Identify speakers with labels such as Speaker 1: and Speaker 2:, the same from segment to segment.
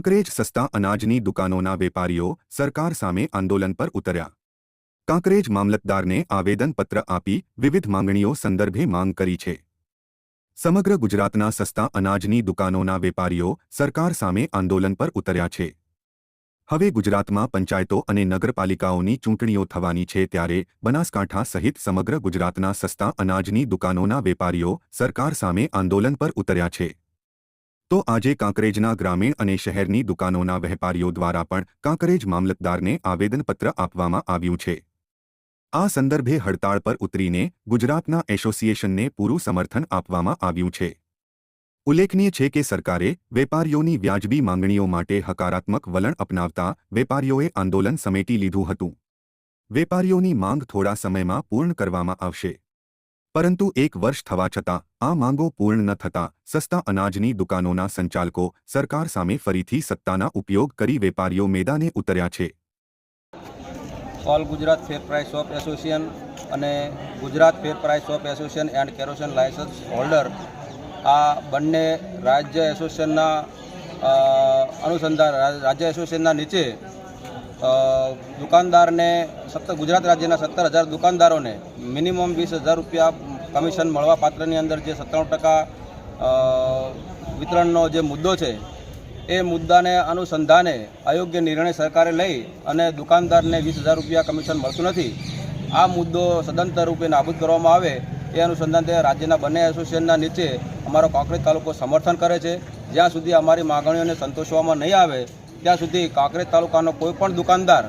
Speaker 1: કાંકરેજ સસ્તા અનાજની દુકાનોના વેપારીઓ સરકાર સામે આંદોલન પર ઉતર્યા. કાંકરેજ મામલતદારને આવેદનપત્ર આપી વિવિધ માંગણીઓ સંદર્ભે માંગ કરી છે. સમગ્ર ગુજરાતના સસ્તા અનાજની દુકાનોના વેપારીઓ સરકાર સામે આંદોલન પર ઉતર્યા છે. હવે ગુજરાતમાં પંચાયતો અને નગરપાલિકાઓની ચૂંટણીઓ થવાની છે ત્યારે બનાસકાંઠા સહિત સમગ્ર ગુજરાતના સસ્તા અનાજની દુકાનોના વેપારીઓ સરકાર સામે આંદોલન પર ઉતર્યા છે. તો આજે કાંકરેજના ગ્રામીણ અને શહેરની દુકાનોના વેપારીઓ દ્વારા પણ કાંકરેજ મામલતદારને આવેદનપત્ર આપવામાં આવ્યું છે. આ સંદર્ભે હડતાળ પર ઉતરીને ગુજરાતના એસોસિએશનને પૂરું સમર્થન આપવામાં આવ્યું છે. ઉલ્લેખનીય છે કે સરકારે વેપારીઓની વ્યાજબી માંગણીઓ માટે હકારાત્મક વલણ અપનાવતા વેપારીઓએ આંદોલન સમેટી લીધું હતું. વેપારીઓની માંગ થોડા સમયમાં પૂર્ણ કરવામાં આવશે. પરંતુ એક વર્ષ થવા છતાં, આ માંગો પૂર્ણ ન થતાં, સસ્તા અનાજની દુકાનોના સંચાલકો, સરકાર સામે ફરીથી સત્તાના ઉપયોગ કરી વેપારીઓ મેદાને ઉતર્યા છે.
Speaker 2: All Gujarat fair price shop association અને Gujarat fair price shop association and kerosene licence holder આ બંને રાજ્ય એસોસિએશનના અનુસંધાન રાજ્ય એસોસિએશનના નીચે દુકાનદારને સત્તર, ગુજરાત રાજ્યના સત્તર હજાર દુકાનદારોને મિનિમમ વીસ હજાર રૂપિયા કમિશન મળવા પાત્રની અંદર જે સત્તાણું ટકા વિતરણનો જે મુદ્દો છે, એ મુદ્દાને અનુસંધાને અયોગ્ય નિર્ણય સરકારે લઈ અને દુકાનદારને વીસ હજાર રૂપિયા કમિશન મળતું નથી. આ મુદ્દો સદંતર રૂપે નાબૂદ કરવામાં આવે, એ અનુસંધાને રાજ્યના બંને એસોસિએશનના નીચે અમારો કાંકરેજ તાલુકો સમર્થન કરે છે. જ્યાં સુધી અમારી માગણીઓને સંતોષવામાં નહીં આવે, ત્યાં સુધી કાંકરેજ તાલુકાનો કોઈ પણ દુકાનદાર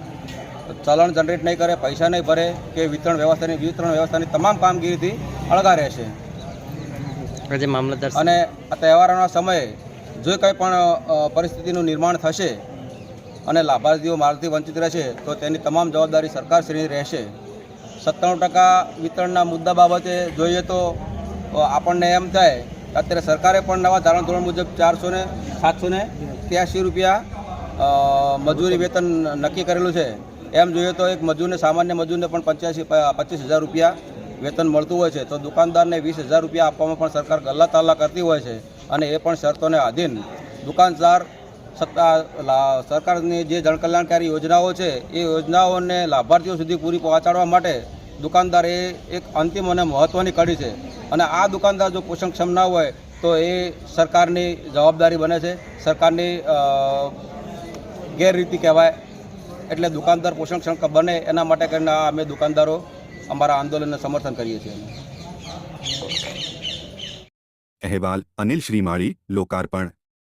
Speaker 2: ચલણ જનરેટ નહીં કરે પૈસા નહીં ભરે કે વિતરણ વ્યવસ્થાની વિતરણ વ્યવસ્થાની તમામ કામગીરીથી અળગા રહેશે અને આ તહેવારોના સમયે જો કંઈ પણ પરિસ્થિતિનું નિર્માણ થશે અને લાભાર્થીઓ માલથી વંચિત રહેશે તો તેની તમામ જવાબદારી સરકારશ્રીની રહેશે. સત્તાણું ટકા વિતરણના મુદ્દા બાબતે જોઈએ તો આપણને એમ થાય અત્યારે સરકારે પણ નવા ધારણ ધોરણ મુજબ ચારસો ને સાતસો ને ત્યાંસી રૂપિયા મજૂરી વેતન નક્કી કરેલું છે. એમ જોઈએ તો એક મજૂરને, સામાન્ય મજૂરને પણ પંચ્યાસી પચીસ હજાર રૂપિયા વેતન મળતું હોય છે. તો દુકાનદારને વીસ હજાર રૂપિયા આપવામાં પણ સરકાર ગલ્લા તાલ્લા કરતી હોય છે અને એ પણ શરતોને આધીન દુકાનદાર સત્તા સરકારની જે જનકલ્યાણકારી યોજનાઓ છે, એ યોજનાઓને લાભાર્થીઓ સુધી પૂરી પહોંચાડવા માટે દુકાનદાર એ એક અંતિમ અને મહત્ત્વની કડી છે. અને આ દુકાનદાર જો પોષણક્ષમ ના હોય, તો એ સરકારની જવાબદારી બને છે. સરકારની ગેરરીતિ કહેવાય. એટલે દુકાનદાર પોષણક્ષમ બને એના માટે કરીને અમે દુકાનદારો અમારા આંદોલનને સમર્થન કરીએ છીએ.
Speaker 1: અહેવાલ અનિલ શ્રીમાળી, લોકાર્પણ